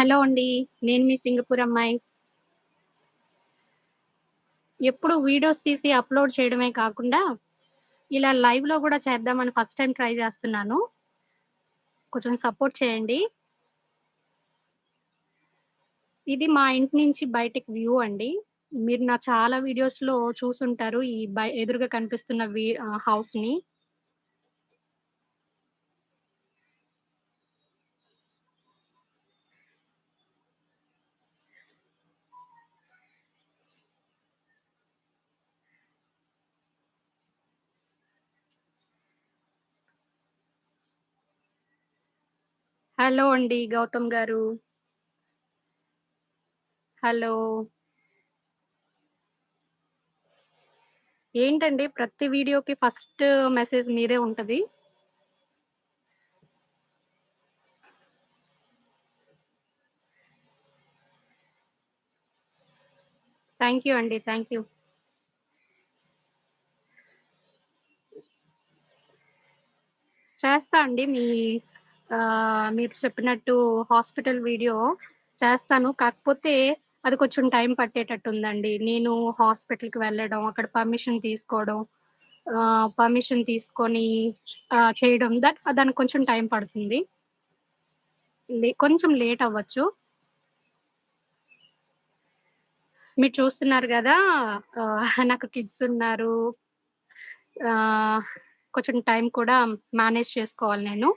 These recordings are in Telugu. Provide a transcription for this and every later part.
హలో అండి. నేను మీ సింగపూర్ అమ్మాయి. ఎప్పుడు వీడియోస్ తీసి అప్‌లోడ్ చేయడమే కాకుండా, ఇలా లైవ్‌లో కూడా చేద్దామని ఫస్ట్ టైం ట్రై చేస్తున్నాను కొంచెం సపోర్ట్ చేయండి. ఇది మా ఇంటి నుంచి బయటకు వ్యూ అండి. మీరు నా చాలా వీడియోస్‌లో చూసుంటారు. ఈ బై ఎదురుగా కనిపిస్తున్న వీ హౌస్‌ని. హలో అండి. గౌతమ్ గారు. హలో. ఏంటండి ప్రతి వీడియోకి ఫస్ట్ మెసేజ్ మీదే ఉంటది? థ్యాంక్ యూ అండి. Thank you. చేస్తా అండి. మీ మీరు చెప్పినట్టు హాస్పిటల్ వీడియో చేస్తాను. కాకపోతే అది కొంచెం టైం పట్టేటట్టుందండి. నేను హాస్పిటల్‌కి వెళ్ళడం, అక్కడ పర్మిషన్ తీసుకోవడం, పర్మిషన్ తీసుకొని చేయడం దట్ దానికి కొంచెం టైం పడుతుంది. కొంచెం లేట్ అవ్వచ్చు. మీరు చూస్తున్నారు కదా నాకు కిడ్స్ ఉన్నారు. కొంచెం టైం కూడా మేనేజ్ చేసుకోవాలి నేను.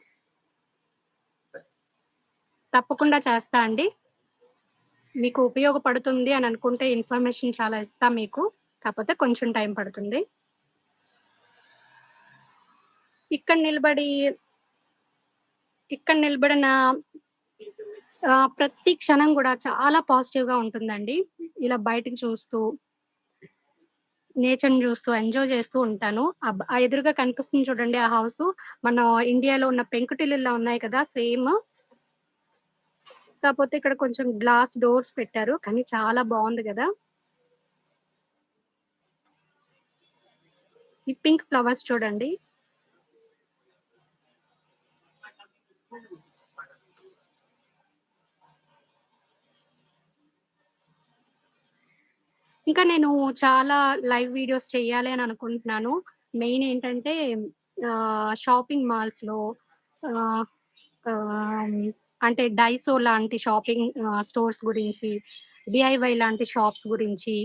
తప్పకుండా చేస్తా అండి. మీకు ఉపయోగపడుతుంది అని అనుకుంటే ఇన్ఫర్మేషన్ చాలా ఇస్తా మీకు. కాకపోతే కొంచెం టైం పడుతుంది. ఇక్కడ నిలబడి ఇక్కడ నిలబడిన ప్రతి క్షణం కూడా చాలా పాజిటివ్గా ఉంటుందండి. ఇలా బయటకు చూస్తూ నేచర్‌ని చూస్తూ ఎంజాయ్ చేస్తూ ఉంటాను. ఆ ఎదురుగా కనిపిస్తుంది చూడండి ఆ హౌస్ మన ఇండియాలో ఉన్న పెంకుటిల్లులా ఉన్నాయి కదా! సేమ్. కాకపోతే ఇక్కడ కొంచెం గ్లాస్ డోర్స్ పెట్టారు. కానీ చాలా బాగుంది కదా ఈ పింక్ ఫ్లవర్స్ చూడండి. ఇంకా నేను చాలా లైవ్ వీడియోస్ చేయాలి అని అనుకుంటున్నాను. మెయిన్ ఏంటంటే షాపింగ్ మాల్స్‌లో లో అంటే డైసో లాంటి షాపింగ్ స్టోర్స్ గురించి, డిఐవై లాంటి షాప్స్ గురించి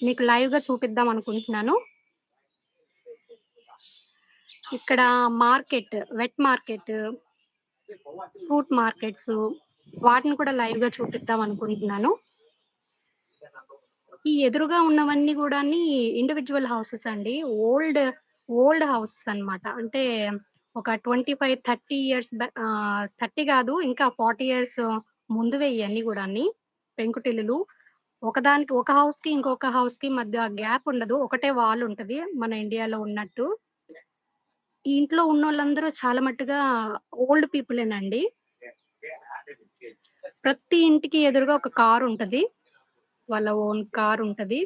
మీకు లైవ్‌గా చూపిద్దాం అనుకుంటున్నాను. ఇక్కడ market, wet market, fruit markets వాటిని కూడా లైవ్‌గా చూపిద్దాం అనుకుంటున్నాను. ఈ ఎదురుగా ఉన్నవన్నీ కూడా ఇండివిజువల్ హౌసెస్ అండి. ఓల్డ్, ఓల్డ్ హౌసెస్ అన్నమాట. అంటే ఒక 25, 30 ఇయర్స్ థర్టీ కాదు ఇంకా 40 ఇయర్స్ ముందువే ఇవన్నీ కూడా అన్ని పెంకుటిల్లులు. ఒకదానికి ఒక హౌస్కి ఇంకొక హౌస్కి మధ్య గ్యాప్ ఉండదు. ఒకటే వాల్ ఉంటది. మన ఇండియాలో ఉన్నట్టు. ఈ ఇంట్లో ఉన్నోళ్ళందరూ చాలా మట్టుగా ఓల్డ్ పీపులేనండి. ప్రతి ఇంటికి ఎదురుగా ఒక కార్ ఉంటది. వాళ్ళ ఓన్ కార్ ఉంటది.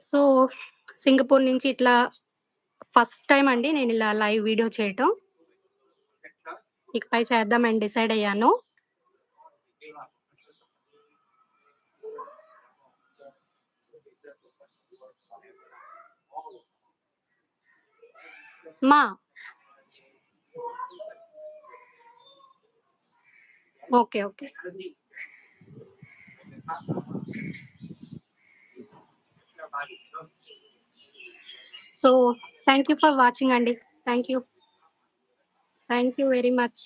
సో, సింగపూర్ నుంచి ఇట్లా ఫస్ట్ టైం అండి నేను ఇలా లైవ్ వీడియో చేయటం. ఇకపై చేద్దామని డిసైడ్ అయ్యాను. మా okay. Okay. So, thank you for watching అండి. Thank you. Thank you very much.